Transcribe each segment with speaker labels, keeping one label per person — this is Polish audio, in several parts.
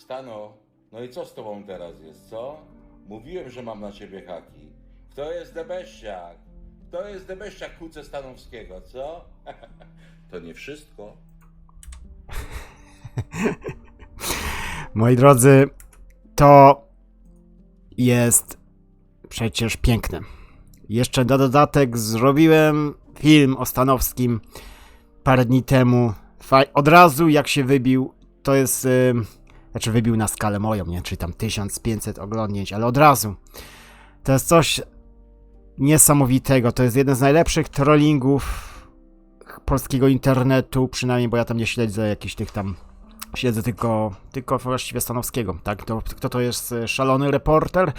Speaker 1: Stano, no i co z tobą teraz jest, co? Mówiłem, że mam na ciebie haki. Kto jest Debeściak? Kto jest Debeściak Kuce Stanowskiego, co? to nie wszystko.
Speaker 2: Moi drodzy, to jest przecież piękne. Jeszcze na dodatek zrobiłem film o Stanowskim parę dni temu. Od razu jak się wybił, to jest. y, Znaczy, wybił na skalę moją, nie? Czyli tam 1500 oglądnięć, ale od razu. To jest coś niesamowitego. To jest jeden z najlepszych trollingów polskiego internetu, przynajmniej, bo ja tam nie śledzę jakichś tych tam Śledzę tylko, tylko właściwie Stanowskiego, tak? To, kto to jest e, szalony reporter?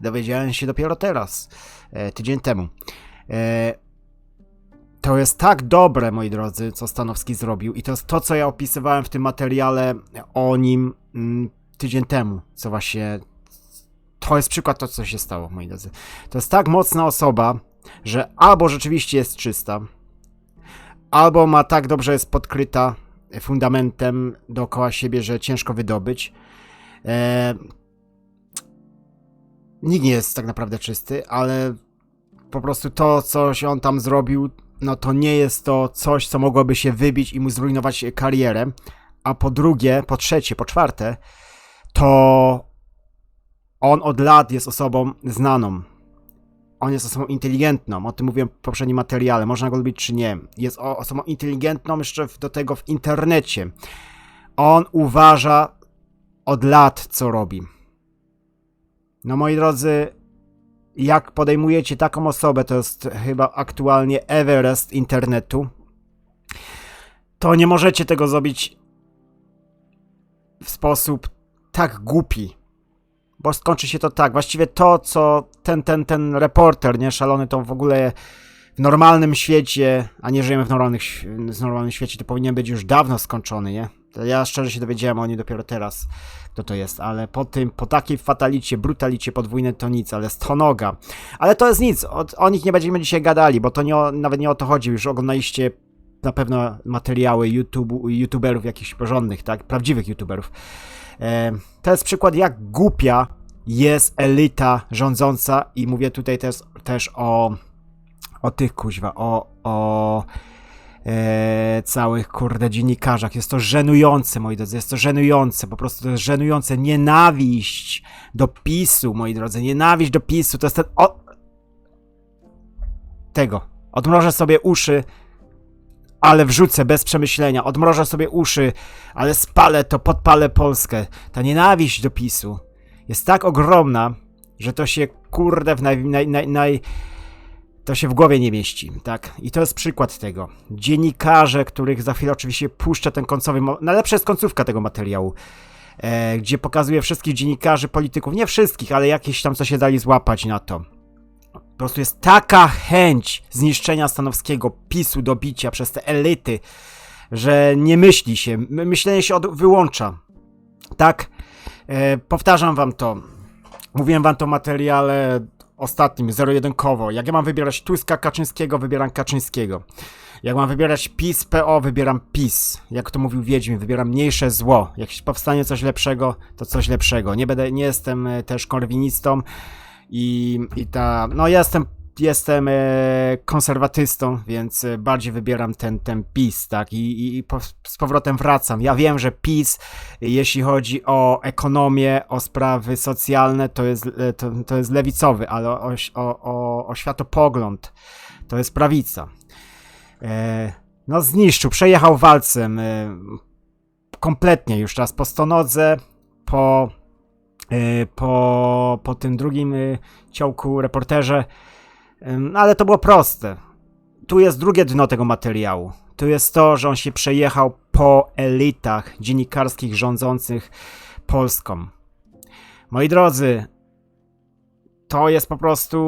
Speaker 2: Dowiedziałem się dopiero teraz, e, tydzień temu. E, to jest tak dobre, moi drodzy, co Stanowski zrobił i to jest to, co ja opisywałem w tym materiale o nim mm, tydzień temu, co właśnie... To jest przykład to, co się stało, moi drodzy. To jest tak mocna osoba, że albo rzeczywiście jest czysta, albo ma tak dobrze jest podkryta fundamentem dookoła siebie, że ciężko wydobyć. E... Nikt nie jest tak naprawdę czysty, ale po prostu to, coś on tam zrobił, no to nie jest to coś, co mogłoby się wybić i mu zrujnować karierę. A po drugie, po trzecie, po czwarte, to on od lat jest osobą znaną. On jest osobą inteligentną, o tym mówiłem w poprzednim materiale, można go lubić czy nie. Jest osobą inteligentną jeszcze do tego w internecie. On uważa od lat, co robi. No moi drodzy, jak podejmujecie taką osobę, to jest chyba aktualnie Everest internetu, to nie możecie tego zrobić w sposób tak głupi, bo skończy się to tak. Właściwie to, co ten, ten, ten reporter, nie, szalony, to w ogóle w normalnym świecie, a nie żyjemy w normalnych, w normalnym świecie, to powinien być już dawno skończony, nie? Ja szczerze się dowiedziałem o nim dopiero teraz, kto to jest, ale po tym, po takiej fatalicie, brutalicie podwójne to nic, ale stonoga. Ale to jest nic, o, o nich nie będziemy dzisiaj gadali, bo to nie nawet nie o to chodzi, już oglądaliście na pewno materiały YouTube, youtuberów jakichś porządnych, tak, prawdziwych youtuberów. E, to jest przykład, jak głupia jest elita rządząca i mówię tutaj też, też o, o tych kuźwa, o, o e, całych kurde dziennikarzach. Jest to żenujące, moi drodzy, jest to żenujące, po prostu to jest żenujące. Nienawiść do PiSu, moi drodzy, nienawiść do PiSu, to jest ten... O... Tego. Odmrożę sobie uszy, ale wrzucę bez przemyślenia. Odmrożę sobie uszy, ale spalę to, podpalę Polskę. Ta nienawiść do PiSu jest tak ogromna, że to się kurde w naj, naj, naj, naj to się w głowie nie mieści, tak? I to jest przykład tego. Dziennikarze, których za chwilę oczywiście puszczę ten końcowy, najlepsza jest końcówka tego materiału, e, gdzie pokazuje wszystkich dziennikarzy, polityków, nie wszystkich, ale jakieś tam, co się dali złapać na to. Po prostu jest taka chęć zniszczenia Stanowskiego, PiSu do bicia przez te elity, że nie myśli się, my- myślenie się od, wyłącza. Tak? E, powtarzam wam to. Mówiłem wam to w materiale ostatnim, zero-jedynkowo. Jak ja mam wybierać Tuska, Kaczyńskiego, wybieram Kaczyńskiego. Jak mam wybierać PiS, PO, wybieram PiS. Jak to mówił Wiedźmin, wybieram mniejsze zło. Jak powstanie coś lepszego, to coś lepszego. Nie będę, nie jestem e, też korwinistą i, i ta, no jestem jestem e, konserwatystą, więc e, bardziej wybieram ten, ten PiS, tak, i, i, i po, z powrotem wracam. Ja wiem, że PiS, jeśli chodzi o ekonomię, o sprawy socjalne, to jest, to, to jest lewicowy, ale o, o, o, o światopogląd to jest prawica. E, no zniszczył, przejechał walcem e, kompletnie już raz po stonodze, po, po, po tym drugim e, ciołku reporterze, Ym, Ale to było proste. Tu jest drugie dno tego materiału. Tu jest to, że on się przejechał po elitach dziennikarskich rządzących Polską. Moi drodzy, to jest po prostu.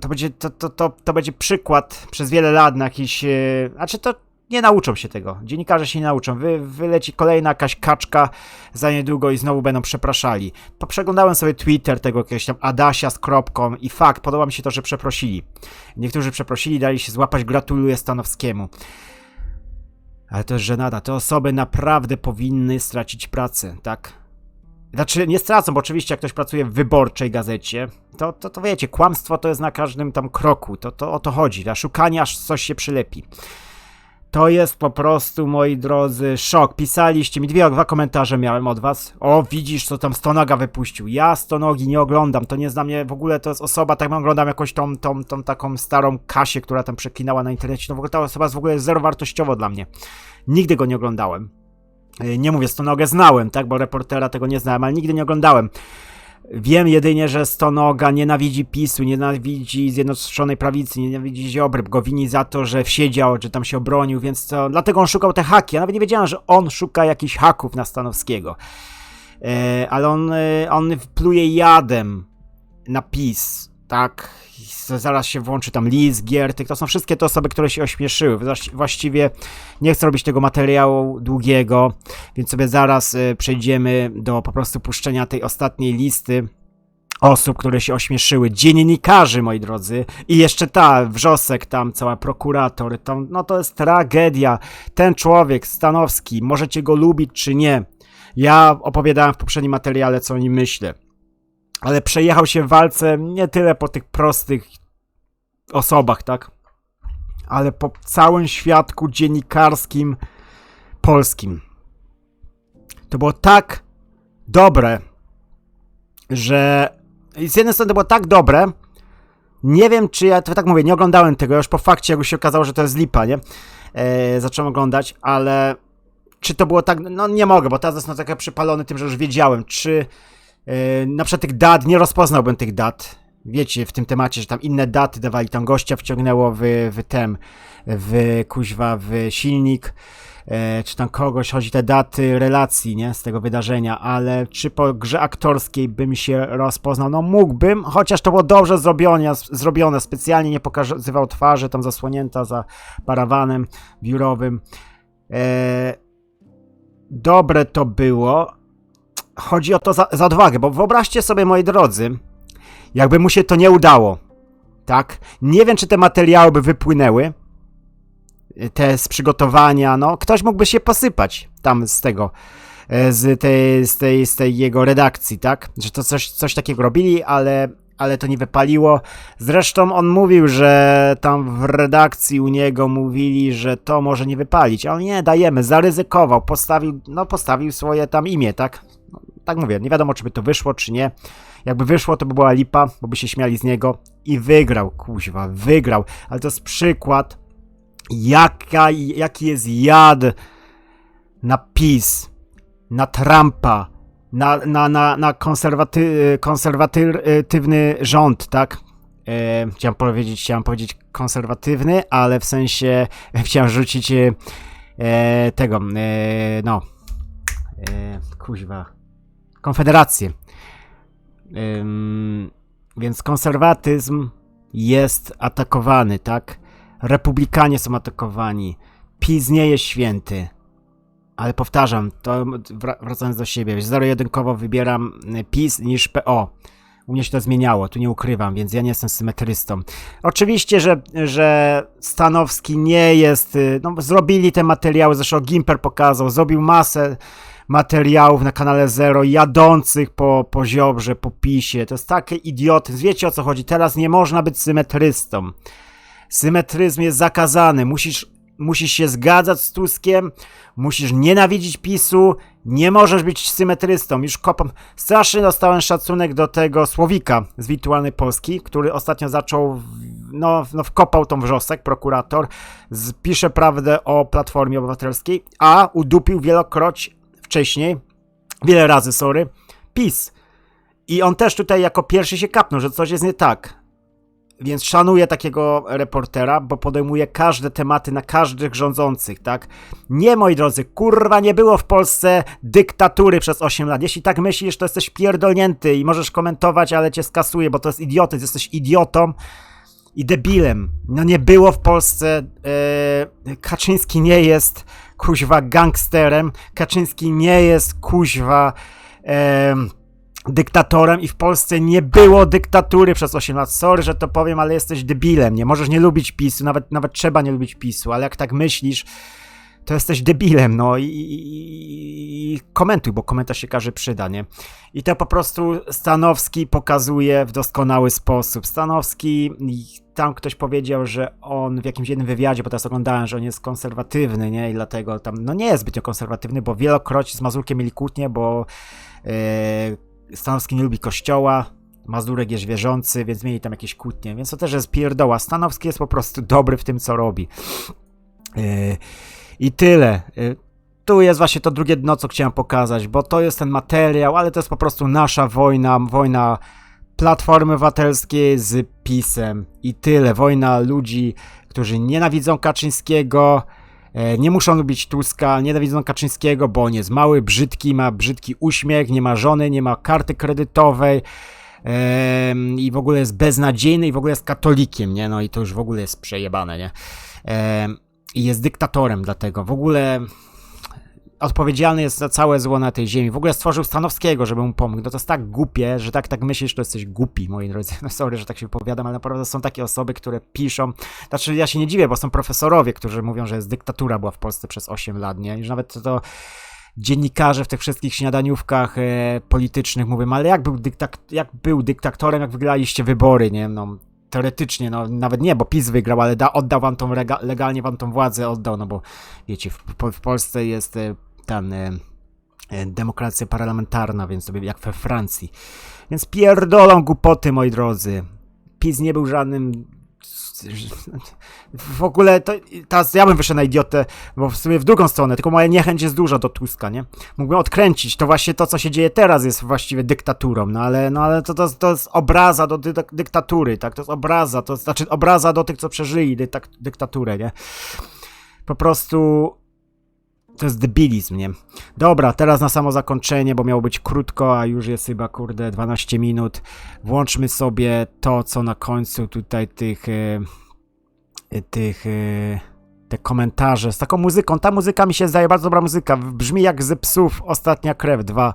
Speaker 2: To będzie, to, to, to, to będzie przykład przez wiele lat na jakiś. e, Znaczy, to nie nauczą się tego. Dziennikarze się nie nauczą. Wy, wyleci kolejna jakaś kaczka za niedługo i znowu będą przepraszali. Poprzeglądałem sobie Twitter tego jakiegoś tam Adasia z kropką i fakt, podoba mi się to, że przeprosili. Niektórzy przeprosili, dali się złapać, gratuluję Stanowskiemu. Ale to jest żenada. Te osoby naprawdę powinny stracić pracę, tak? Znaczy, nie stracą, bo oczywiście jak ktoś pracuje w wyborczej gazecie, to, to, to wiecie, kłamstwo to jest na każdym tam kroku, to, to o to chodzi, a szukanie aż coś się przylepi. To jest po prostu, moi drodzy, szok. Pisaliście mi, dwie, dwa komentarze miałem od was. O, widzisz, co tam Stonoga wypuścił. Ja Stonogi nie oglądam, to nie jest dla mnie, w ogóle to jest osoba, tak oglądam jakąś tą, tą, tą taką starą Kasię, która tam przeklinała na internecie. No w ogóle ta osoba jest w ogóle zero wartościowo dla mnie. Nigdy go nie oglądałem. Yy, Nie mówię, Stonogę znałem, tak, bo reportera tego nie znałem, ale nigdy nie oglądałem. Wiem jedynie, że Stonoga nienawidzi PiSu, nienawidzi Zjednoczonej Prawicy, nienawidzi Ziobry, go wini za to, że siedział, że tam się obronił, więc to, dlatego on szukał te haki. Ja nawet nie wiedziałem, że on szuka jakichś haków na Stanowskiego. E, ale on, e, on pluje jadem na PiS, tak? Zaraz się włączy tam Liz, Giertyk, to są wszystkie te osoby, które się ośmieszyły. Właści- Właściwie nie chcę robić tego materiału długiego, więc sobie zaraz e, przejdziemy do po prostu puszczenia tej ostatniej listy osób, które się ośmieszyły. Dziennikarzy, moi drodzy. I jeszcze ta, Wrzosek tam, cała prokurator. No to jest tragedia. Ten człowiek, Stanowski, możecie go lubić czy nie. Ja opowiadałem w poprzednim materiale, co o nim myślę. Ale przejechał się w walce nie tyle po tych prostych osobach, tak? Ale po całym świadku dziennikarskim polskim. To było tak dobre, że z jednej strony to było tak dobre, nie wiem czy ja, to tak mówię, nie oglądałem tego, już po fakcie jak już się okazało, że to jest lipa, nie? E, zacząłem oglądać, ale czy to było tak, no nie mogę, bo teraz jestem trochę przypalony tym, że już wiedziałem, czy na przykład tych dat, nie rozpoznałbym tych dat, wiecie, w tym temacie, że tam inne daty dawali, tam gościa wciągnęło w, w tem, w kuźwa, w silnik, e, czy tam kogoś, chodzi te daty relacji, nie, z tego wydarzenia, ale czy po grze aktorskiej bym się rozpoznał? No mógłbym, chociaż to było dobrze zrobione, zrobione specjalnie nie pokazywał twarzy, tam zasłonięta za parawanem biurowym. E, dobre to było. Chodzi o to za, za odwagę, bo wyobraźcie sobie, moi drodzy, jakby mu się to nie udało, tak? Nie wiem, czy te materiały by wypłynęły, te z przygotowania, no, ktoś mógłby się posypać tam z tego, e, z tej, z tej, z tej jego redakcji, tak? Że to coś, coś takiego robili, ale, ale to nie wypaliło. Zresztą on mówił, że tam w redakcji u niego mówili, że to może nie wypalić, ale nie, dajemy, zaryzykował, postawił, no postawił swoje tam imię, tak? Tak mówię, nie wiadomo, czy by to wyszło, czy nie. Jakby wyszło, to by była lipa, bo by się śmiali z niego i wygrał, kuźwa, wygrał. Ale to jest przykład jaka, jaki jest jad na PiS, na Trumpa, na, na, na, na konserwaty, konserwatywny rząd, tak? E, chciałem powiedzieć, chciałem powiedzieć konserwatywny, ale w sensie chciałem rzucić e, tego, e, no, e, kuźwa, konfederację. Ym, więc konserwatyzm jest atakowany, tak? Republikanie są atakowani. PiS nie jest święty. Ale powtarzam, to wra- wracając do siebie, zero-jedynkowo wybieram y, PiS niż PO. U mnie się to zmieniało, tu nie ukrywam, więc ja nie jestem symetrystą. Oczywiście, że, że Stanowski nie jest. y, No, zrobili te materiały, zresztą Gimper pokazał, zrobił masę materiałów na kanale Zero, jadących po, po Ziobrze, po PiSie. To jest takie idioty. Wiecie o co chodzi? Teraz nie można być symetrystą. Symetryzm jest zakazany. Musisz, musisz się zgadzać z Tuskiem, musisz nienawidzić PiSu, nie możesz być symetrystą. Już kopam. Strasznie dostałem szacunek do tego Słowika z Wirtualnej Polski, który ostatnio zaczął, no, no wkopał tą wrzosek, prokurator, pisze prawdę o Platformie Obywatelskiej, a udupił wielokroć wcześniej, wiele razy, sorry, PiS. I on też tutaj jako pierwszy się kapnął, że coś jest nie tak. Więc szanuję takiego reportera, bo podejmuje każde tematy na każdych rządzących, tak? Nie, moi drodzy, kurwa, nie było w Polsce dyktatury przez 8 lat. Jeśli tak myślisz, to jesteś pierdolnięty i możesz komentować, ale cię skasuję, bo to jest idiotyzm, jesteś idiotą i debilem. No nie było w Polsce, e, Kaczyński nie jest, kuźwa, gangsterem, Kaczyński nie jest, kuźwa, em, dyktatorem i w Polsce nie było dyktatury przez 8 lat. Sorry, że to powiem, ale jesteś debilem. Nie możesz nie lubić PiSu, nawet, nawet trzeba nie lubić PiSu, ale jak tak myślisz, to jesteś debilem, no i, i, i komentuj, bo komentarz się każe przyda, nie? I to po prostu Stanowski pokazuje w doskonały sposób. Stanowski, tam ktoś powiedział, że on w jakimś jednym wywiadzie, bo teraz oglądałem, że on jest konserwatywny, nie? I dlatego tam, no nie jest zbytnio konserwatywny, bo wielokroć z Mazurkiem mieli kłótnie, bo e, Stanowski nie lubi kościoła, Mazurek jest wierzący, więc mieli tam jakieś kłótnie, więc to też jest pierdoła. Stanowski jest po prostu dobry w tym, co robi. E, I tyle. E, tu jest właśnie to drugie dno, co chciałem pokazać, bo to jest ten materiał, ale to jest po prostu nasza wojna, wojna Platformy Obywatelskiej z PiSem i tyle. Wojna ludzi, którzy nienawidzą Kaczyńskiego, e, nie muszą lubić Tuska, nienawidzą Kaczyńskiego, bo on jest mały, brzydki, ma brzydki uśmiech, nie ma żony, nie ma karty kredytowej i w ogóle jest beznadziejny i w ogóle jest katolikiem, nie? No i to już w ogóle jest przejebane, nie? I jest dyktatorem dlatego. W ogóle odpowiedzialny jest za całe zło na tej ziemi. W ogóle stworzył Stanowskiego, żeby mu pomógł. No to jest tak głupie, że tak tak myślisz, to jesteś głupi, moi drodzy. No sorry, że tak się wypowiadam, ale naprawdę są takie osoby, które piszą. Znaczy ja się nie dziwię, bo są profesorowie, którzy mówią, że jest dyktatura była w Polsce przez 8 lat, nie? Już nawet to dziennikarze w tych wszystkich śniadaniówkach e, politycznych mówią, ale jak był, dyktak jak był dyktatorem, jak wygraliście wybory, nie? No, teoretycznie, no nawet nie, bo PiS wygrał, ale da, oddał wam tą, legalnie wam tą władzę, oddał, no bo wiecie, w, w Polsce jest e, ten e, e, demokracja parlamentarna, więc sobie jak we Francji. Więc pierdolą głupoty, moi drodzy. PiS nie był żadnym w ogóle to, teraz ja bym wyszedł na idiotę, bo w sumie w drugą stronę, tylko moja niechęć jest duża do Tuska, nie? Mógłbym odkręcić, to właśnie to, co się dzieje teraz jest właściwie dyktaturą, no ale, no, ale to, to, to jest obraza do dy, dyktatury, tak? To jest obraza, to znaczy obraza do tych, co przeżyli dytak, dyktaturę, nie? Po prostu to jest debilizm, nie? Dobra, teraz na samo zakończenie, bo miało być krótko, a już jest chyba, kurde, 12 minut. Włączmy sobie to, co na końcu tutaj tych... E, e, tych... E, te komentarze z taką muzyką. Ta muzyka mi się zdaje bardzo dobra muzyka. Brzmi jak ze psów Ostatnia Krew 2.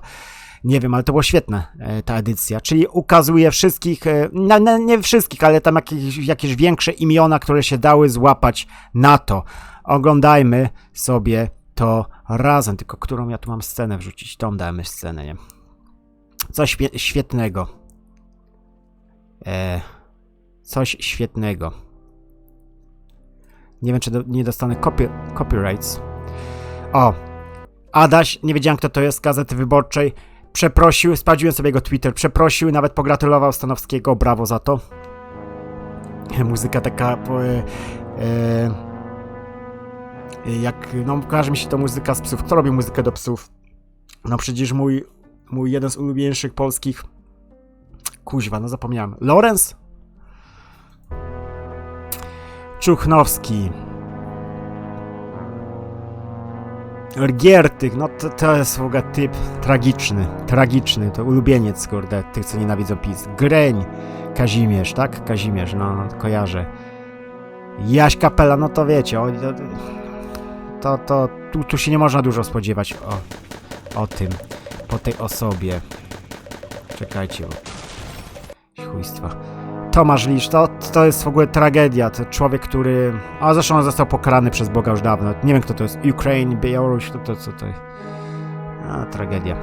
Speaker 2: Nie wiem, ale to było świetne, ta edycja. Czyli ukazuje wszystkich, no, no, nie wszystkich, ale tam jakieś, jakieś większe imiona, które się dały złapać na to. Oglądajmy sobie to razem, tylko którą ja tu mam scenę wrzucić? Tą damy scenę, nie? Coś świe- świetnego. E, coś świetnego. Nie wiem, czy do, nie dostanę copy, copyrights. O! Adaś, nie wiedziałem kto to jest Gazety Wyborczej. Przeprosił, sprawdziłem sobie jego Twitter, przeprosił, nawet pogratulował Stanowskiego, brawo za to. Muzyka taka... E, e, jak, no kojarzy mi się to muzyka z psów. Kto robi muzykę do psów? No przecież mój, mój jeden z ulubieńszych polskich, kuźwa, no zapomniałem, Lorenz? Czuchnowski. Giertych, no to, to jest w ogóle typ tragiczny, tragiczny, to ulubieniec, kurde, tych, co nienawidzą PiS. Greń, Kazimierz, tak? Kazimierz, no, kojarzę. Jaś Kapela, no to wiecie, o, to, to, to tu, tu się nie można dużo spodziewać o, o tym, po tej osobie. Czekajcie, bo... Chujstwa. Tomasz Lisz, to, to jest w ogóle tragedia. To człowiek, który... A zresztą on został pokarany przez Boga już dawno. Nie wiem, kto to jest. Ukraine, Białoruś, to, to co to jest? A, tragedia.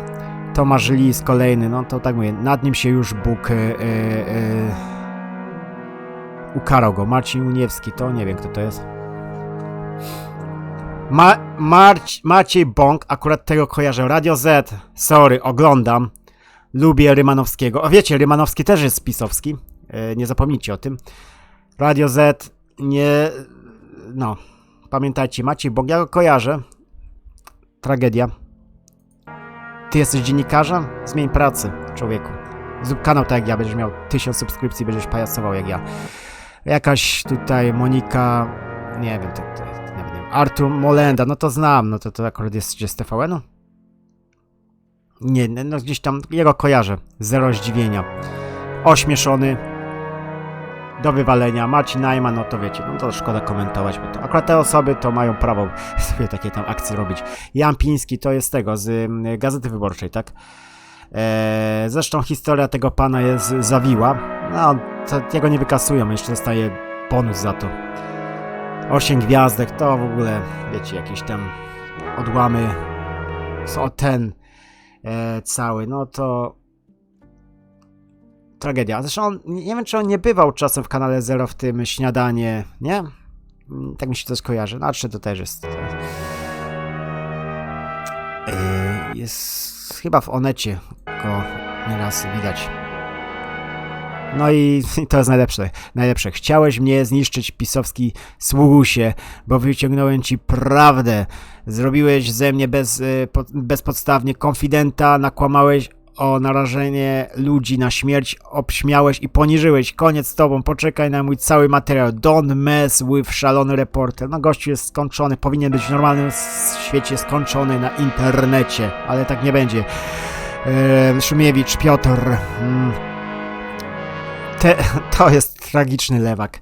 Speaker 2: Tomasz Lis, kolejny, no to tak mówię, nad nim się już Bóg e, e, e, ukarał go. Marcin Uniewski, to nie wiem, kto to jest. Ma, Marć, Maciej Bąk, akurat tego kojarzę. Radio Z, sorry, oglądam. Lubię Rymanowskiego. O wiecie, Rymanowski też jest spisowski. E, nie zapomnijcie o tym. Radio Z, nie... No, pamiętajcie, Maciej Bąk, ja go kojarzę. Tragedia. Ty jesteś dziennikarzem? Zmień pracę, człowieku. Zrób kanał tak jak ja, będziesz miał tysiąc subskrypcji, będziesz pajacował jak ja. Jakaś tutaj Monika... Nie wiem, to, to, Artur Molenda, no to znam, no to, to akurat jest, jest TVN-u? Nie, no gdzieś tam, jego kojarzę. Zero zdziwienia. Ośmieszony. Do wywalenia. Marcin Najman, no to wiecie, no to szkoda komentować, bo to akurat te osoby to mają prawo sobie takie tam akcje robić. Jan Piński to jest tego, z y, Gazety Wyborczej, tak? Eee, zresztą historia tego pana jest zawiła. No, to jego nie wykasują, jeszcze dostaje bonus za to. Osiem gwiazdek to w ogóle, wiecie, jakieś tam odłamy. są ten e, cały, no to tragedia. Zresztą on, nie nie wiem, czy on nie bywał czasem w kanale Zero w tym śniadanie, nie? Mm, Tak mi się to skojarzy. Znaczy to też jest. E, jest chyba w Onecie go nieraz widać. No i, to jest najlepsze. Najlepsze. Chciałeś mnie zniszczyć, pisowski sługusie, bo wyciągnąłem ci prawdę. Zrobiłeś ze mnie bez, y, po, bezpodstawnie konfidenta, nakłamałeś o narażenie ludzi na śmierć, obśmiałeś i poniżyłeś. Koniec z tobą, poczekaj na mój cały materiał. Don't mess with szalony reporter. No gościu jest skończony, powinien być w normalnym świecie skończony na internecie, ale tak nie będzie. Eee, Szumiewicz, Piotr. Mm. Te, to jest tragiczny lewak.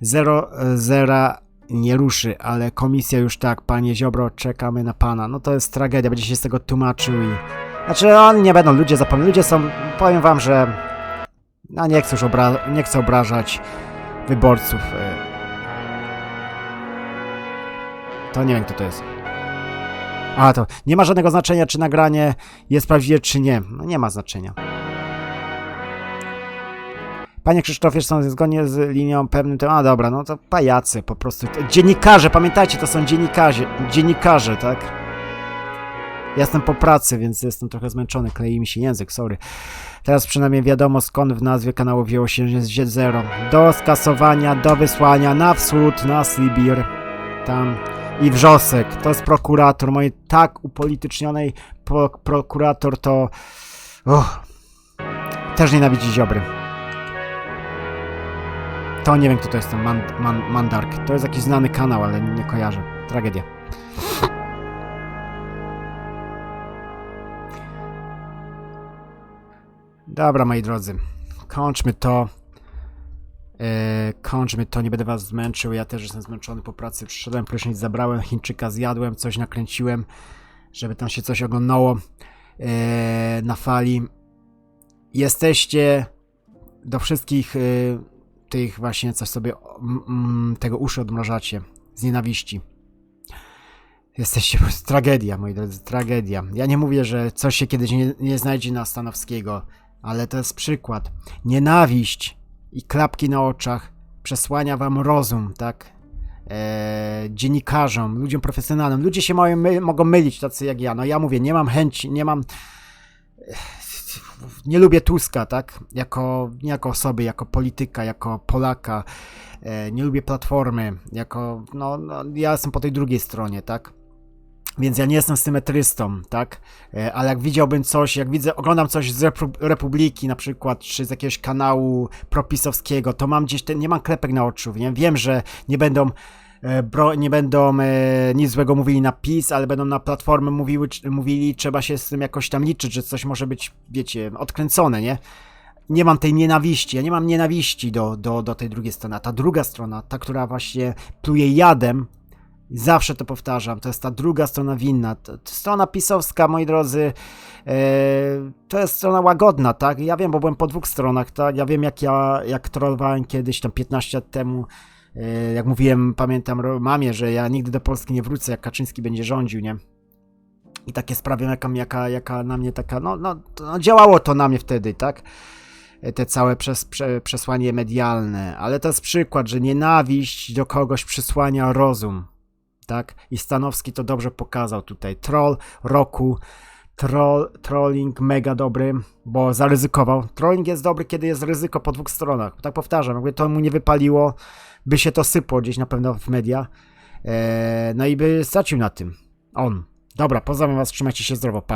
Speaker 2: Zero, zera nie ruszy, ale komisja już tak, panie Ziobro, czekamy na pana. No to jest tragedia, będzie się z tego tłumaczył i... Znaczy, oni nie będą, ludzie zapomną. Ludzie są, powiem wam, że... No nie chcę obra- nie chcę obrażać wyborców. e. To nie wiem, kto to jest. A, to nie ma żadnego znaczenia, czy nagranie jest prawdziwe, czy nie. No nie ma znaczenia. Panie Krzysztofie, są zgodnie z linią pewnym tym. A dobra, no to pajacy po prostu. Dziennikarze, pamiętajcie, to są dziennikarze, dziennikarze, tak? Ja jestem po pracy, więc jestem trochę zmęczony, klei mi się język, sorry. Teraz przynajmniej wiadomo skąd w nazwie kanału wzięło się Z0. Do skasowania, do wysłania na wschód, na Sibir. Tam. I wrzosek, to jest prokurator mojej tak upolitycznionej pro, prokurator to... Uch. Też nienawidzi Ziobry. To nie wiem, kto to jest ten man, man, Mandark. To jest jakiś znany kanał, ale nie kojarzę. Tragedia. Dobra, moi drodzy. Kończmy to. E, kończmy to, nie będę was zmęczył. Ja też jestem zmęczony po pracy. Przyszedłem, prysznic zabrałem, Chińczyka zjadłem, coś nakręciłem, żeby tam się coś oglądało e, na fali. Jesteście do wszystkich e, tych właśnie, coś sobie mm, tego uszy odmrażacie z nienawiści. Jesteście po prostu tragedia, moi drodzy, tragedia. Ja nie mówię, że coś się kiedyś nie, nie znajdzie na Stanowskiego, ale to jest przykład. Nienawiść i klapki na oczach przesłania wam rozum, tak? Eee, dziennikarzom, ludziom profesjonalnym. Ludzie się mają, my, mogą mylić, tacy jak ja. No ja mówię, nie mam chęci, nie mam. Nie lubię Tuska, tak? Jako, nie jako osoby, jako polityka, jako Polaka. E, nie lubię Platformy, jako. No, no, ja jestem po tej drugiej stronie, tak? Więc ja nie jestem symetrystą, tak? E, Ale jak widziałbym coś, jak widzę, oglądam coś z Repu- Republiki na przykład, czy z jakiegoś kanału propisowskiego, to mam gdzieś ten, nie mam klepek na oczu, nie? Wiem, że nie będą bro, nie będą e, nic złego mówili na PiS, ale będą na platformę mówiły, mówili, trzeba się z tym jakoś tam liczyć, że coś może być, wiecie, odkręcone, nie? Nie mam tej nienawiści, ja nie mam nienawiści do, do, do tej drugiej strony, a ta druga strona, ta, która właśnie pluje jadem, Zawsze to powtarzam, to jest ta druga strona winna. Strona pisowska, moi drodzy, e, to jest strona łagodna, tak? Ja wiem, bo byłem po dwóch stronach, tak? Ja wiem, jak ja, jak trollowałem kiedyś, tam 15 lat temu, e, jak mówiłem, pamiętam mamie, że ja nigdy do Polski nie wrócę, jak Kaczyński będzie rządził, nie? I takie sprawy, jaka, jaka, jaka na mnie taka, no, no, no działało to na mnie wtedy, tak? E, Te całe przes, prze, przesłanie medialne, ale to jest przykład, że nienawiść do kogoś przysłania rozum tak? I Stanowski to dobrze pokazał tutaj. Troll roku, troll, trolling mega dobry, bo zaryzykował. Trolling jest dobry, kiedy jest ryzyko po dwóch stronach. Tak powtarzam, jakby to mu nie wypaliło, by się to sypło gdzieś na pewno w media. Eee, no i by stracił na tym. On. Dobra, pozdrawiam was, trzymajcie się zdrowo. Pa.